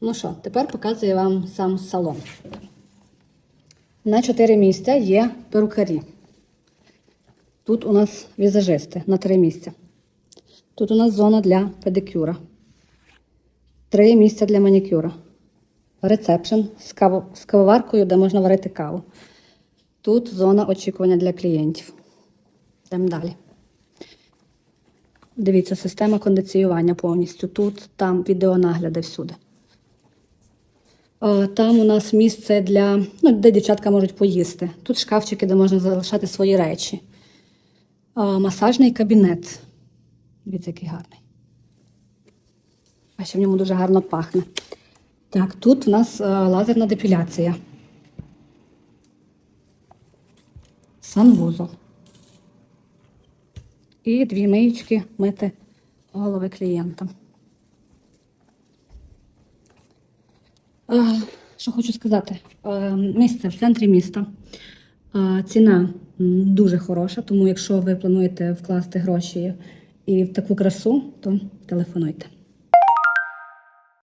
Ну що, тепер показую вам сам салон. На чотири місця є перукарі. Тут у нас візажисти на три місця. Тут у нас зона для педикюра. Три місця для манікюра. Рецепшн з, каво- з кавоваркою, де можна варити каву. Тут зона очікування для клієнтів. Йдемо далі. Дивіться, система кондиціювання повністю. Тут, там відеонагляди всюди. Е, Там у нас місце для, ну, де дівчатка можуть поїсти. Тут шкафчики, де можна залишати свої речі. Масажний кабінет. Дивіться, який гарний. А ще в ньому дуже гарно пахне. Так, тут в нас е, лазерна депіляція. Санвузол. І дві миючки мити голови клієнтам. Що хочу сказати, Е, місце в центрі міста. Е, Ціна дуже хороша, тому якщо ви плануєте вкласти гроші і в таку красу, то телефонуйте.